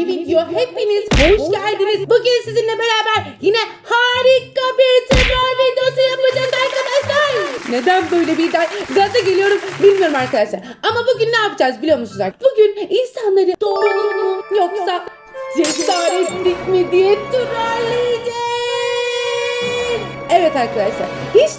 yeni video. Hepiniz hoş geldiniz. Bugün sizinle beraber yine harika bir troll videosu yapacağız arkadaşlar. Neden böyle bir gaza geliyorum bilmiyorum arkadaşlar. Ama bugün ne yapacağız biliyor musunuz? Bugün insanları doğruluk mu yoksa cesaretlik mi diye trolleyeceğiz. Evet arkadaşlar. Hiç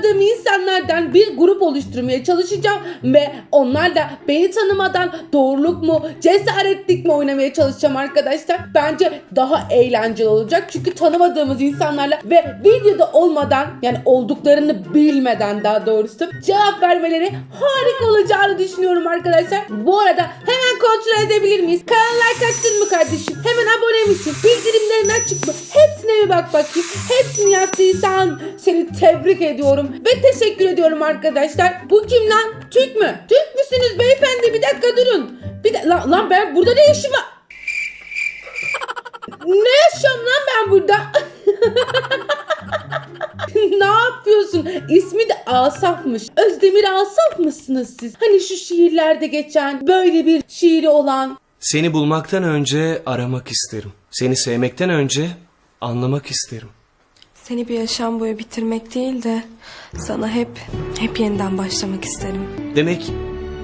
tanımadığım insanlardan bir grup oluşturmaya çalışacağım ve onlar da beni tanımadan doğruluk mu, cesaretlik mi oynamaya çalışacağım arkadaşlar. Bence daha eğlenceli olacak. Çünkü tanımadığımız insanlarla ve videoda olmadan yani olduklarını bilmeden daha doğrusu cevap vermeleri harika olacağını düşünüyorum arkadaşlar. Bu arada hemen kontrol edebilir miyiz? Kanallar kaçtın mı kardeşim? Hemen abone misin? Bildirimlerin açık mı? Hepsine bir bak bakayım. Hepsini yaptıysan seni tebrik ediyorum ve teşekkür ediyorum arkadaşlar. Bu kim lan? Türk mü? Türk müsünüz beyefendi? Bir dakika durun. Bir de lan, lan ben burada ne işim var? ne yaşıyorum lan ben burada? ne yapıyorsun? İsmi de Asaf'mış. Özdemir Asaf mısınız siz? Hani şu şiirlerde geçen böyle bir şiiri olan Seni bulmaktan önce aramak isterim. Seni sevmekten önce anlamak isterim. Seni bir yaşam boyu bitirmek değil de sana hep hep yeniden başlamak isterim. Demek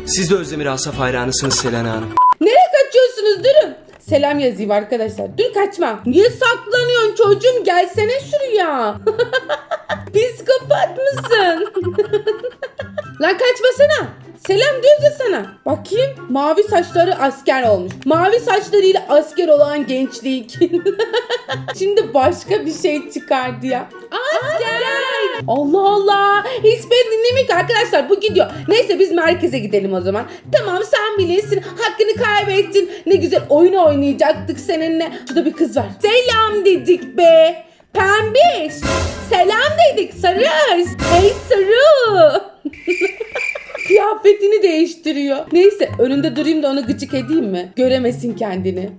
siz de Özdemir Asaf hayranısınız Selena Hanım. Nereye kaçıyorsunuz? Durun. Selam yazayım arkadaşlar. Dur kaçma. Niye saklanıyorsun çocuğum? Gelsene şuraya. Psikopat mısın? Lan kaçmasana. Selam diyoruz ya sana. Bakayım. Mavi saçları asker olmuş. Mavi saçlarıyla asker olan gençlik. Şimdi başka bir şey çıkardı ya. Asker. Allah Allah. Hiç beni dinlemiyor arkadaşlar. Bu gidiyor. Neyse biz merkeze gidelim o zaman. Tamam sen bilirsin. Hakkını kaybettin. Ne güzel oyun oynayacaktık seninle. Şurada bir kız var. Selam dedik be. Pembiş. Selam dedik sarı. Hey sarı. Kıyafetini değiştiriyor. Neyse önünde durayım da onu gıcık edeyim mi? Göremesin kendini.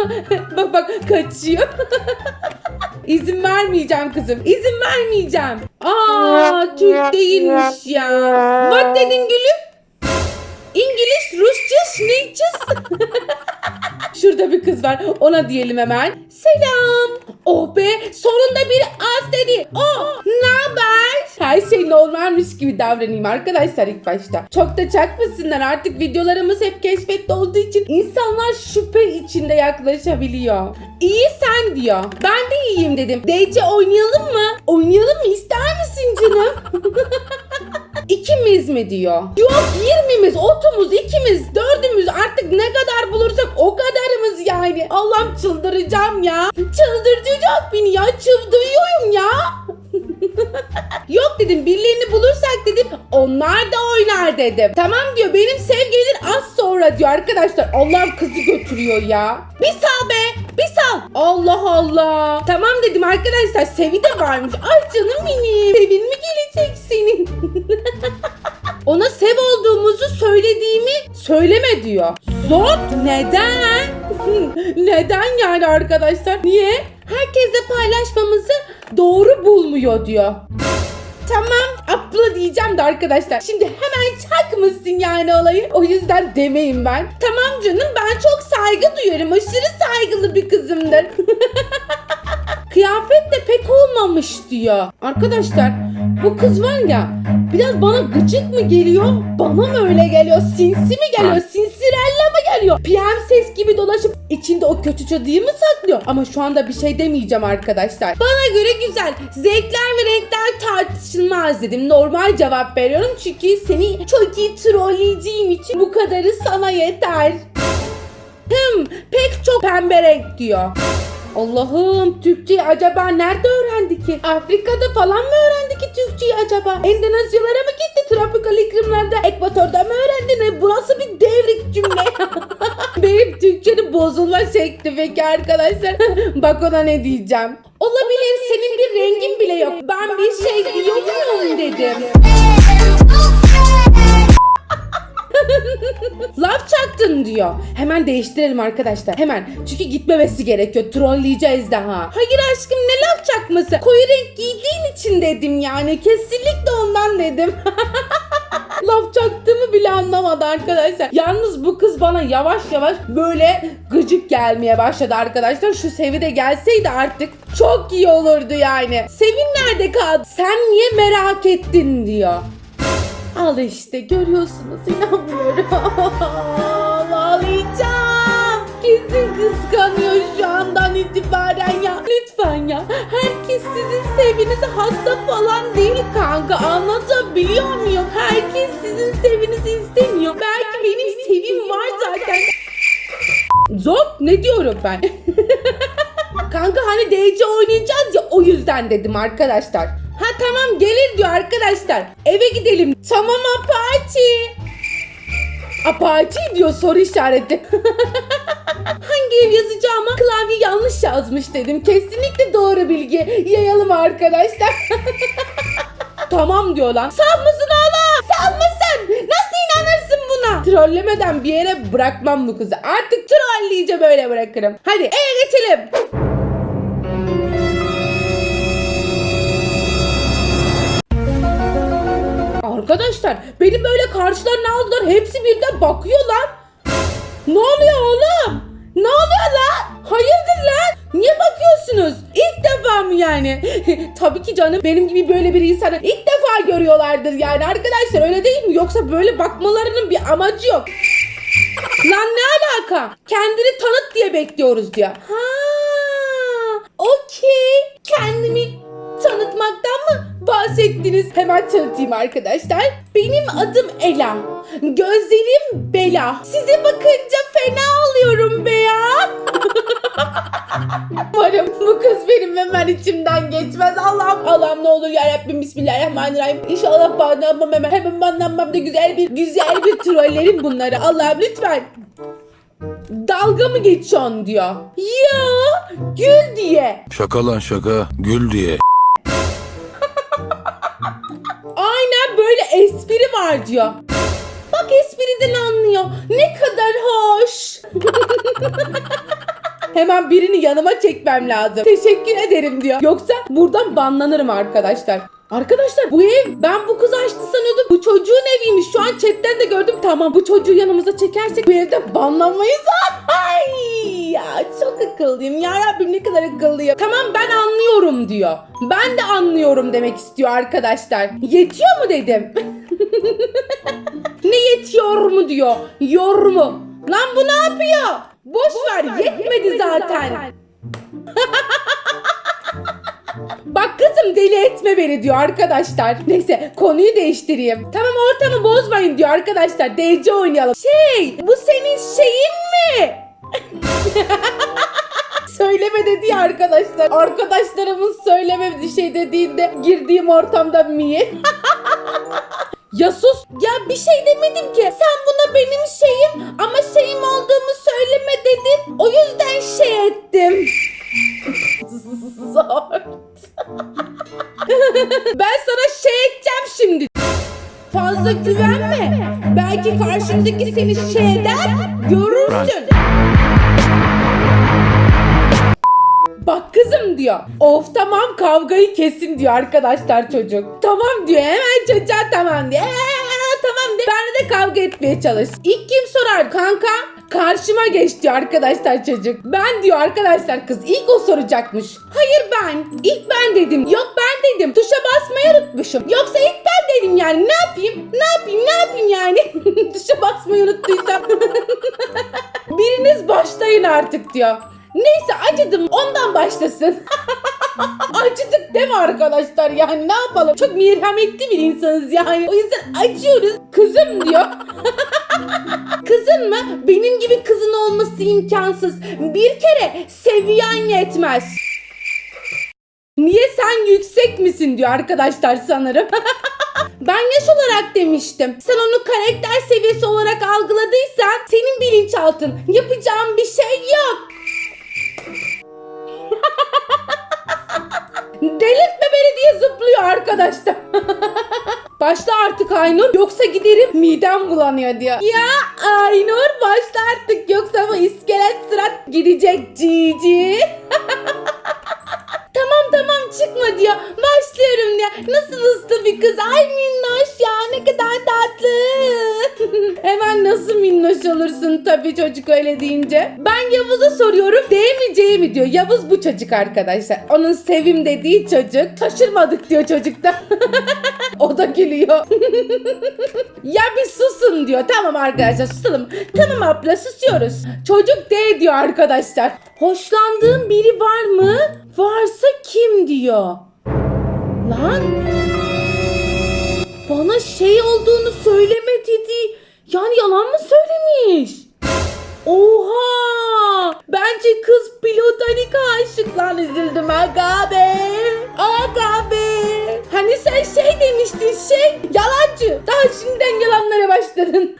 bak bak kaçıyor. İzin vermeyeceğim kızım. İzin vermeyeceğim. Aa Türk değilmiş ya. What dedin gülüm? İngiliz, Rusça, Şneyçiz. Şurada bir kız var. Ona diyelim hemen. Selam. Oh be sonunda bir az dedi. Oh ne haber? Her şey normalmiş gibi davranayım arkadaşlar ilk başta. Çok da çakmasınlar artık videolarımız hep keşfette olduğu için insanlar şüphe içinde yaklaşabiliyor. İyi sen diyor. Ben de iyiyim dedim. DC oynayalım mı? Oynayalım mı? İster misin canım? İkimiz mi diyor. Yok yirmimiz, otumuz, ikimiz, dördümüz artık ne kadar bulursak o kadarımız yani. Allah'ım çıldıracağım ya. Çıldıracak beni ya. Çıldırıyorum ya. Yok dedim birilerini bulursak dedim onlar da oynar dedim. Tamam diyor benim sev gelir az sonra diyor arkadaşlar. Allah'ım kızı götürüyor ya. Bir sal be bir sal. Allah Allah. Tamam dedim arkadaşlar Sevi de varmış. Ay canım benim. Sevin mi gelecek senin? Ona sev olduğumuzu söylediğimi söyleme diyor. Zor. Neden? Neden yani arkadaşlar? Niye? Herkesle paylaşmamızı doğru bulmuyor diyor. Tamam abla diyeceğim de arkadaşlar. Şimdi hemen çakmışsın yani olayı. O yüzden demeyim ben. Tamam canım ben çok saygı duyarım. Aşırı saygılı bir kızımdır. Kıyafet de pek olmamış diyor. Arkadaşlar bu kız var ya biraz bana gıcık mı geliyor? Bana mı öyle geliyor? Sinsi mi geliyor? Sinsirella mı geliyor? PM ses gibi dolaşıp içinde o kötü çadıyı mı saklıyor? Ama şu anda bir şey demeyeceğim arkadaşlar. Bana göre güzel. Zevkler ve renkler tartışılmaz dedim. Normal cevap veriyorum çünkü seni çok iyi trolleyeceğim için bu kadarı sana yeter. Hım pek çok pembe renk diyor. Allah'ım Türkçeyi acaba nerede öğrendi ki? Afrika'da falan mı öğrendi ki Türkçeyi acaba? Endonezyalara mı gitti? Tropikal iklimlerde Ekvator'da mı öğrendi? Ne? Bu bir devrik cümle? Benim Türkçenin bozulma şekli peki arkadaşlar. Bak ona ne diyeceğim. Olabilir senin bir rengin bile yok. Ben bir şey diyor muyum dedim. Laf çaktın diyor. Hemen değiştirelim arkadaşlar. Hemen. Çünkü gitmemesi gerekiyor. Trolleyeceğiz daha. Hayır aşkım ne laf çakması? Koyu renk giydiğin için dedim yani. Kesinlikle ondan dedim. laf çaktığımı bile anlamadı arkadaşlar. Yalnız bu kız bana yavaş yavaş böyle gıcık gelmeye başladı arkadaşlar. Şu Sevi de gelseydi artık çok iyi olurdu yani. Sevin nerede kaldı? Sen niye merak ettin diyor. Al işte görüyorsunuz inanmıyorum. Ağlayacağım. Kesin kıskanıyor şu andan itibaren ya. Lütfen ya. Herkes sizin sevinize hasta falan değil kanka. Anlatabiliyor muyum? Herkes sizin sevinizi istemiyor. Belki benim sevim var zaten. Zor ne diyorum ben? Kanka hani DC oynayacağız ya o yüzden dedim arkadaşlar. Ha tamam gelir diyor arkadaşlar. Eve gidelim. Tamam Apache. Apache diyor soru işareti. Hangi ev yazacağıma klavye yanlış yazmış dedim. Kesinlikle doğru bilgi yayalım arkadaşlar. tamam diyor lan. Saf mısın oğlum? Saf mısın? Nasıl inanırsın buna? Trollemeden bir yere bırakmam bu kızı. Artık trolleyince böyle bırakırım. Hadi eve geçelim. Arkadaşlar beni böyle karşılarına aldılar. Hepsi birden bakıyorlar. Ne oluyor oğlum? Ne oluyor lan? Hayırdır lan? Niye bakıyorsunuz? İlk defa mı yani? Tabii ki canım benim gibi böyle bir insanı ilk defa görüyorlardır yani arkadaşlar öyle değil mi? Yoksa böyle bakmalarının bir amacı yok. Lan ne alaka? Kendini tanıt diye bekliyoruz diyor. Ha, okey. Mı bahsettiniz? Hemen tanıtayım arkadaşlar. Benim adım Ela. Gözlerim Bela. Size bakınca fena oluyorum be ya. Umarım bu kız benim hemen içimden geçmez. Allah'ım Allah'ım ne olur ya Rabbim Bismillahirrahmanirrahim. İnşallah banlanmam hemen. Hemen banlanmam da güzel bir güzel bir trollerim bunları. Allah'ım lütfen. Dalga mı geçiyorsun diyor. Ya gül diye. Şaka lan şaka. Gül diye. Espri var diyor. Bak espriden anlıyor. Ne kadar hoş. Hemen birini yanıma çekmem lazım. Teşekkür ederim diyor. Yoksa buradan banlanırım arkadaşlar. Arkadaşlar bu ev ben bu kızı açtı sanıyordum. Bu çocuğun eviymiş. Şu an chatten de gördüm. Tamam bu çocuğu yanımıza çekersek bu evde banlanmayız. Ay ya çok akıllıyım. Ya Rabbim ne kadar akıllıyım. Tamam ben anlıyorum diyor. Ben de anlıyorum demek istiyor arkadaşlar. Yetiyor mu dedim. ne yetiyor mu diyor. Yor mu? Lan bu ne yapıyor? Boş, ver, yetmedi, zaten. Bak kızım deli etme beni diyor arkadaşlar. Neyse konuyu değiştireyim. Tamam ortamı bozmayın diyor arkadaşlar. DC oynayalım. Şey bu senin şeyin mi? Söyleme dedi arkadaşlar. Arkadaşlarımın söylemediği şey dediğinde girdiğim ortamda miye. Ya sus. Ya bir şey demedim ki. Sen buna benim şeyim ama şeyim olduğumu söyleme dedin. O yüzden şey ettim. Zor. ben sana şey edeceğim şimdi. Fazla güvenme. Belki karşındaki seni şey eder, görürsün. Bak kızım diyor. Of tamam kavgayı kesin diyor arkadaşlar çocuk. Tamam diyor hemen çocuğa tamam diyor. Hemen tamam diyor. Ben de kavga etmeye çalış. İlk kim sorar kanka? Karşıma geç diyor arkadaşlar çocuk. Ben diyor arkadaşlar kız ilk o soracakmış. Hayır ben. İlk ben dedim. Yok ben dedim. Tuşa basmayı unutmuşum. Yoksa ilk ben dedim yani. Ne yapayım? Ne yapayım? Ne yapayım yani? Tuşa basmayı unuttuysam. Biriniz başlayın artık diyor. Neyse acıdım ondan başlasın. Acıdık mi arkadaşlar yani ne yapalım? Çok merhametli bir insanız yani. O yüzden acıyoruz. Kızım diyor. Kızın mı? Benim gibi kızın olması imkansız. Bir kere seviyen yetmez. Niye sen yüksek misin diyor arkadaşlar sanırım. ben yaş olarak demiştim. Sen onu karakter seviyesi olarak algıladıysan senin bilinçaltın. Yapacağım bir şey yok. Delirtme beni diye zıplıyor arkadaşlar. Başla artık Aynur yoksa giderim midem bulanıyor diyor. Ya Aynur başla artık yoksa bu iskelet sırat gidecek cici. tamam tamam çıkma diyor. Başlıyorum diyor. Nasıl uslu bir kız. Ay minnoş minnoş olursun tabii çocuk öyle deyince. Ben Yavuz'a soruyorum D mi diyor. Yavuz bu çocuk arkadaşlar. Onun sevim dediği çocuk. Şaşırmadık diyor çocukta. o da gülüyor. ya bir susun diyor. Tamam arkadaşlar susalım. Tamam abla susuyoruz. Çocuk D diyor arkadaşlar. Hoşlandığın biri var mı? Varsa kim diyor. Lan bana şey olduğunu söyleme dedi. Yani yalan mı söylemiş? Oha! Bence kız platonik aşık lan üzüldüm aga be. Aga be. Hani sen şey demiştin şey yalancı. Daha şimdiden yalanlara başladın.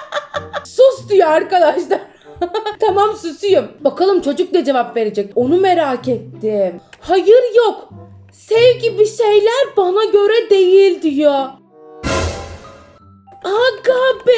Sus diyor arkadaşlar. tamam susuyum. Bakalım çocuk ne cevap verecek. Onu merak ettim. Hayır yok. Sevgi bir şeyler bana göre değil diyor. Aga be.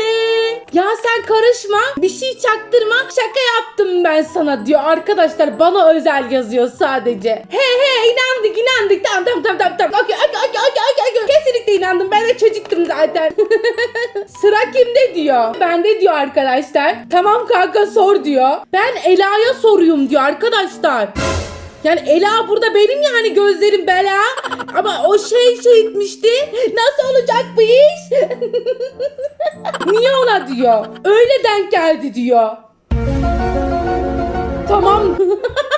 Ya sen karışma. Bir şey çaktırma. Şaka yaptım ben sana diyor. Arkadaşlar bana özel yazıyor sadece. He he inandık inandık. Tamam tamam tamam tamam. tamam. Okey okey okey okey okey, okey. Kesinlikle inandım. Ben de çocuktum zaten. Sıra kimde diyor. Bende diyor arkadaşlar. Tamam kanka sor diyor. Ben Ela'ya soruyum diyor arkadaşlar. Yani Ela burada benim ya hani gözlerim bela. Ama o şey şey etmişti. Nasıl olacak bu iş? Niye ona diyor? Öyle denk geldi diyor. Tamam.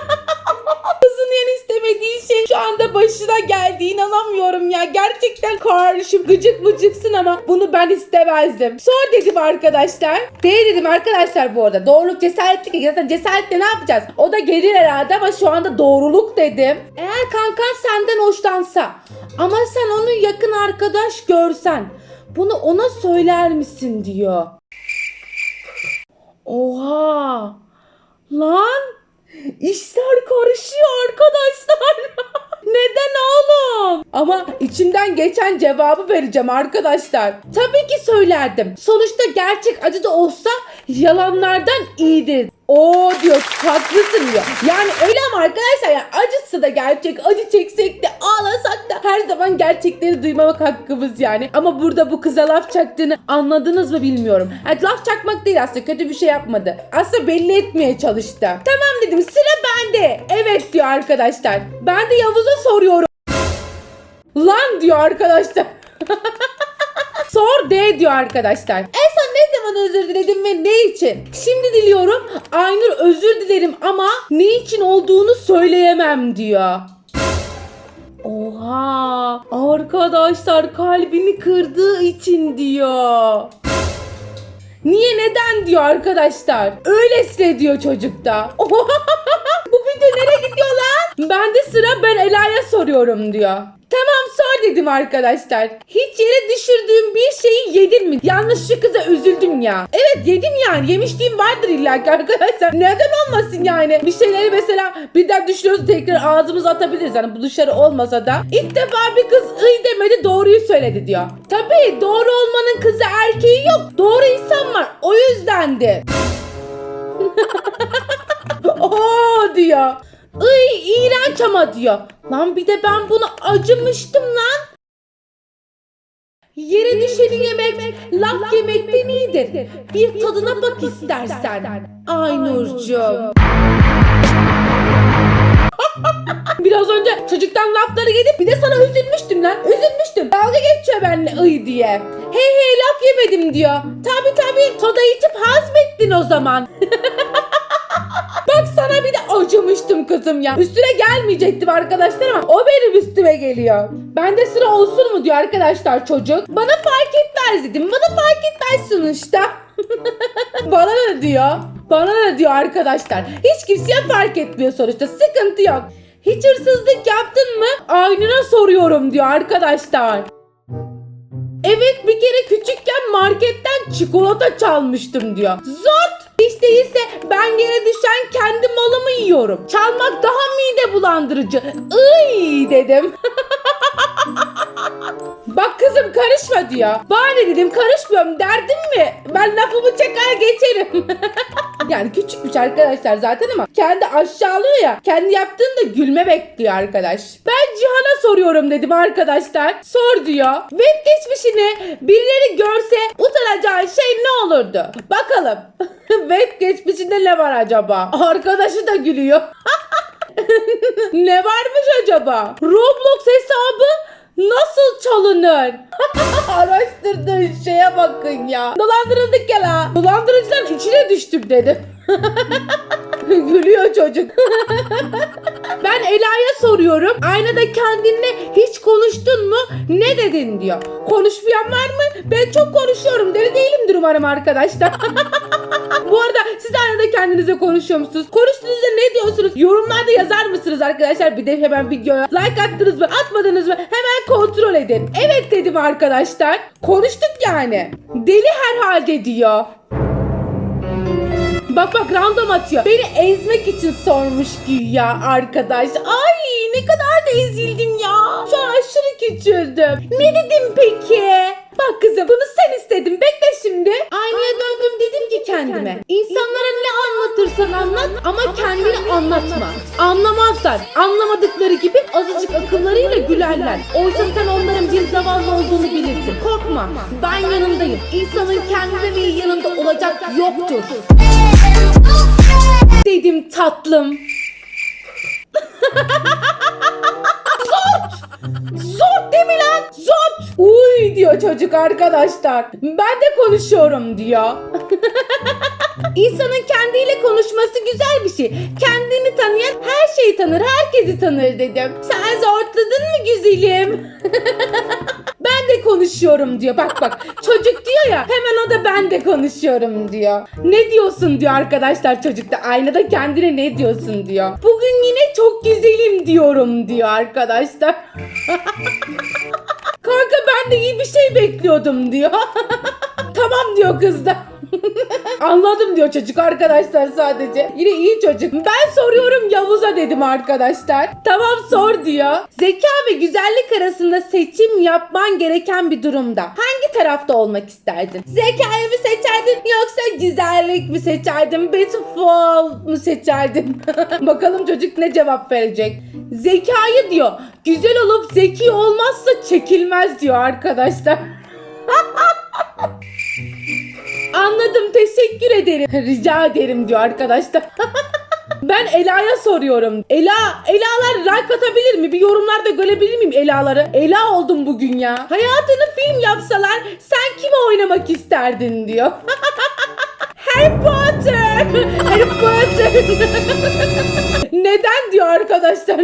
Yani istemediği şey şu anda başına geldi. İnanamıyorum ya. Gerçekten kardeşim gıcık mıcıksın ama bunu ben istemezdim. Sor dedim arkadaşlar. D dedim arkadaşlar bu arada. Doğruluk cesaretlik. Zaten cesaretle ne yapacağız? O da gelir herhalde ama şu anda doğruluk dedim. Eğer kankan senden hoşlansa ama sen onu yakın arkadaş görsen bunu ona söyler misin diyor. Oha. Lan işler karışıyor arkadaşlar. Neden oğlum? Ama içimden geçen cevabı vereceğim arkadaşlar. Tabii ki söylerdim. Sonuçta gerçek acı da olsa yalanlardan iyidir. O diyor haklısın diyor. Yani öyle ama arkadaşlar ya acısı da gerçek. Acı çeksek de ağlasak da her zaman gerçekleri duymamak hakkımız yani. Ama burada bu kıza laf çaktığını anladınız mı bilmiyorum. Yani laf çakmak değil aslında kötü bir şey yapmadı. Aslında belli etmeye çalıştı. Tamam dedim sıra bende. Evet diyor arkadaşlar. Ben de Yavuz'a soruyorum. Lan diyor arkadaşlar. Sor D diyor arkadaşlar. En son ne zaman özür diledim ve ne için? Şimdi diliyorum. Aynur özür dilerim ama ne için olduğunu söyleyemem diyor. Oha! Arkadaşlar kalbini kırdığı için diyor. Niye neden diyor arkadaşlar. Öylesine diyor çocukta. Bu video nereye gidiyor lan? Ben de sıra ben Ela'ya soruyorum diyor. Tamam sor dedim arkadaşlar. Hiç yere düşürdüğüm bir şeyi yedin mi? Yalnız şu kıza üzüldüm ya. Evet yedim yani. Yemişliğim vardır illa arkadaşlar. Neden olmasın yani? Bir şeyleri mesela birden düşürüyoruz tekrar ağzımıza atabiliriz. Yani bu dışarı olmasa da. İlk defa bir kız ıy demedi doğruyu söyledi diyor. Tabii doğru olmanın kızı erkeği yok. Doğru insan var. O yüzdendi. Oo diyor. Iy iğrenç ama diyor. Lan bir de ben bunu acımıştım lan. Yere düşeni yemek, laf yemekten iyidir. Bir tadına bak istersen. Ay Nurcuğum. Biraz önce çocuktan lafları yedim bir de sana üzülmüştüm lan. Üzülmüştüm. Dalga geçiyor benimle ıy diye. Hey hey laf yemedim diyor. Tabi tabi soda içip hazmettin o zaman. Sana bir de acımıştım kızım ya. Üstüne gelmeyecektim arkadaşlar ama o benim üstüme geliyor. Bende sıra olsun mu diyor arkadaşlar çocuk. Bana fark etmez dedim. Bana fark etmez sonuçta. Bana ne diyor? Bana ne diyor arkadaşlar? Hiç kimseye fark etmiyor sonuçta. Sıkıntı yok. Hiç hırsızlık yaptın mı? Aynına soruyorum diyor arkadaşlar. Evet bir kere küçükken marketten çikolata çalmıştım diyor. Zort! Hiç değilse ben yere düşen kendi malımı yiyorum. Çalmak daha mide bulandırıcı. Iy dedim. Bak kızım karışma diyor. Ne dedim karışmıyorum derdin mi? Ben lafımı çeker geçerim. yani küçükmüş arkadaşlar zaten ama kendi aşağılıyor ya. Kendi yaptığında gülme bekliyor arkadaş. Ben Cihan'a soruyorum dedim arkadaşlar. Sor diyor. Web geçmişini birileri görse utanacağı şey ne olurdu? Bakalım. Web geçmişinde ne var acaba? Arkadaşı da gülüyor. ne varmış acaba? Roblox hesabı nasıl çalınır? Araştırdığın şeye bakın ya. Dolandırıldık ya la. Dolandırıcıların içine düştüm dedim. Gülüyor çocuk. ben Ela'ya soruyorum. Aynada kendinle hiç konuştun mu? Ne dedin diyor. Konuşmayan var mı? Ben çok konuşuyorum. Deli değilimdir umarım arkadaşlar. Bu arada siz aynada kendinize konuşuyor musunuz? Konuştuğunuzda ne diyorsunuz? Yorumlarda yazar mısınız arkadaşlar? Bir de hemen videoya like attınız mı? Atmadınız mı? Hemen kontrol edin. Evet dedim arkadaşlar. Konuştuk yani. Deli herhalde diyor. Bak bak random atıyor. Beni ezmek için sormuş güya arkadaş. Ay ne kadar da ezildim ya. Şu an aşırı küçüldüm. Ne dedim peki? Bak kızım bunu sen istedin. Bekle şimdi. Aynaya döndüm dedim ki kendime. İnsanlara ne anlatırsan anlat ama kendini anlatma. Anlamazlar. Anlamadıkları gibi azıcık akıllarıyla gülerler. Oysa sen onların bir zavallı olduğunu bilirsin. Korkma. Ben yanındayım. İnsanın kendi ve yanında olacak yoktur. Dedim tatlım. Zor değil mi lan? Zor. Uy diyor çocuk arkadaşlar. Ben de konuşuyorum diyor. İnsanın kendiyle konuşması güzel bir şey. Kendini tanıyan her şeyi tanır, herkesi tanır dedim. Sen zortladın mı güzelim? de konuşuyorum diyor. Bak bak çocuk diyor ya hemen o da ben de konuşuyorum diyor. Ne diyorsun diyor arkadaşlar çocuk da aynada kendine ne diyorsun diyor. Bugün yine çok güzelim diyorum diyor arkadaşlar. Kanka ben de iyi bir şey bekliyordum diyor. tamam diyor kız da. Anladım diyor çocuk arkadaşlar sadece. Yine iyi çocuk. Ben soruyorum Yavuz'a dedim arkadaşlar. Tamam sor diyor. Zeka ve güzellik arasında seçim yapman gereken bir durumda. Hangi tarafta olmak isterdin? Zekayı mı seçerdin yoksa güzellik mi seçerdin? Beautiful mu seçerdin? Bakalım çocuk ne cevap verecek. Zekayı diyor. Güzel olup zeki olmazsa çekilmez diyor arkadaşlar. Anladım teşekkür ederim. Rica ederim diyor arkadaşlar. ben Ela'ya soruyorum. Ela, Ela'lar like atabilir mi? Bir yorumlarda görebilir miyim Ela'ları? Ela oldum bugün ya. Hayatını film yapsalar sen kimi oynamak isterdin diyor. Harry Potter. Harry Potter. Neden diyor arkadaşlar?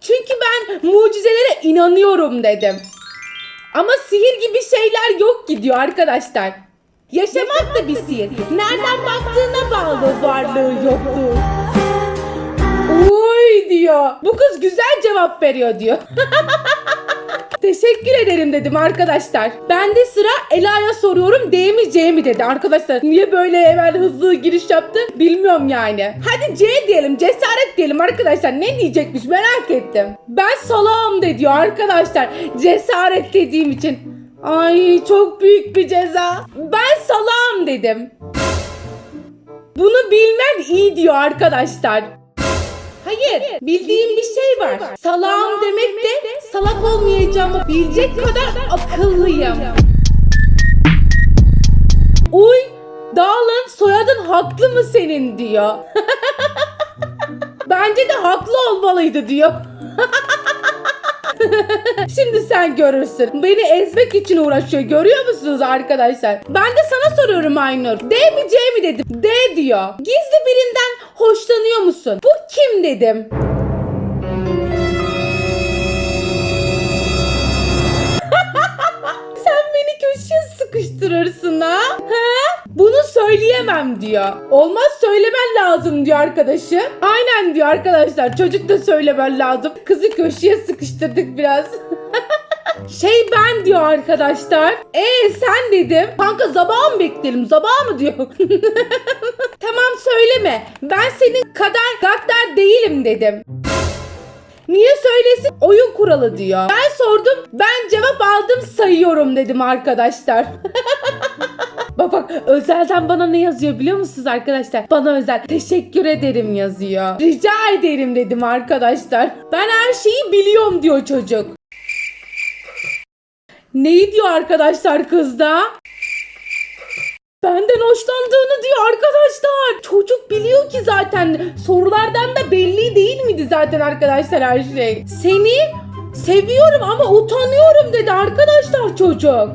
Çünkü ben mucizelere inanıyorum dedim. Ama sihir gibi şeyler yok ki diyor arkadaşlar. Yaşamak da bir sihir. Nereden baktığına bağlı varlığı yokluğu. Uy diyor. Bu kız güzel cevap veriyor diyor. Teşekkür ederim dedim arkadaşlar. Ben de sıra Ela'ya soruyorum D mi C mi dedi arkadaşlar. Niye böyle hemen hızlı giriş yaptı bilmiyorum yani. Hadi C diyelim cesaret diyelim arkadaşlar. Ne diyecekmiş merak ettim. Ben salağım de diyor arkadaşlar. Cesaret dediğim için. Ay çok büyük bir ceza. Ben salağım dedim. Bunu bilmem iyi diyor arkadaşlar. Hayır, bildiğim bir şey var. Salağım demek de salak olmayacağımı bilecek kadar akıllıyım. Uy, Dağlan soyadın haklı mı senin diyor. Bence de haklı olmalıydı diyor. Şimdi sen görürsün. Beni ezmek için uğraşıyor. Görüyor musunuz arkadaşlar? Ben de sana soruyorum Aynur. D mi C mi dedim. D diyor. Gizli birinden hoşlanıyor musun? Bu kim dedim. Sen beni köşeye sıkıştırırsın ha? Söyleyemem diyor. Olmaz söylemen lazım diyor arkadaşı. Aynen diyor arkadaşlar. Çocuk da söylemen lazım. Kızı köşeye sıkıştırdık biraz. Şey ben diyor arkadaşlar. E sen dedim. Kanka sabah mı bekleyelim? Sabah mı diyor. tamam söyleme. Ben senin kadar gaddar değilim dedim. Niye söylesin? Oyun kuralı diyor. Ben sordum. Ben cevap aldım sayıyorum dedim arkadaşlar. Bak bak özelden bana ne yazıyor biliyor musunuz arkadaşlar? Bana özel teşekkür ederim yazıyor. Rica ederim dedim arkadaşlar. Ben her şeyi biliyorum diyor çocuk. Neyi diyor arkadaşlar kızda? Benden hoşlandığını diyor arkadaşlar. Çocuk biliyor ki zaten. Sorulardan da belli değil miydi zaten arkadaşlar her şey. Seni seviyorum ama utanıyorum dedi arkadaşlar çocuk.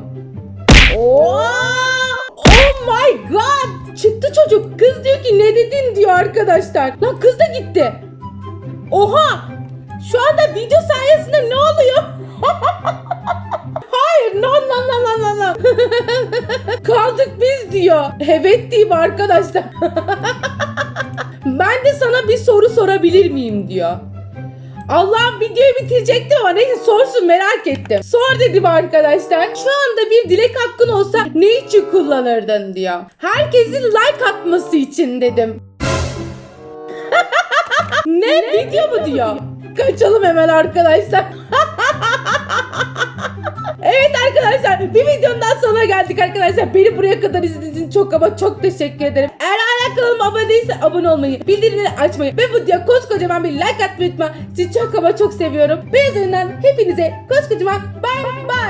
Oo! Oh my god! Çıktı çocuk. Kız diyor ki ne dedin diyor arkadaşlar. Lan kız da gitti. Oha! Şu anda video sayesinde ne oluyor? Hayır, no no no no no no. Kaldık biz diyor. Evet diyeyim arkadaşlar. ben de sana bir soru sorabilir miyim diyor. Allah'ım videoyu bitirecektim ama neyse sorsun merak ettim. Sor dedim arkadaşlar. Şu anda bir dilek hakkın olsa ne için kullanırdın diyor. Herkesin like atması için dedim. ne? Video mu diyor? Kaçalım hemen arkadaşlar. Evet arkadaşlar bir videonun daha sonuna geldik arkadaşlar. Beni buraya kadar izlediğiniz için çok ama çok teşekkür ederim. Eğer hala kanalıma abone değilse abone olmayı, bildirimleri açmayı ve videoya koskocaman bir like atmayı unutma. Sizi çok ama çok seviyorum. Ben üzerinden hepinize koskocaman bay bay.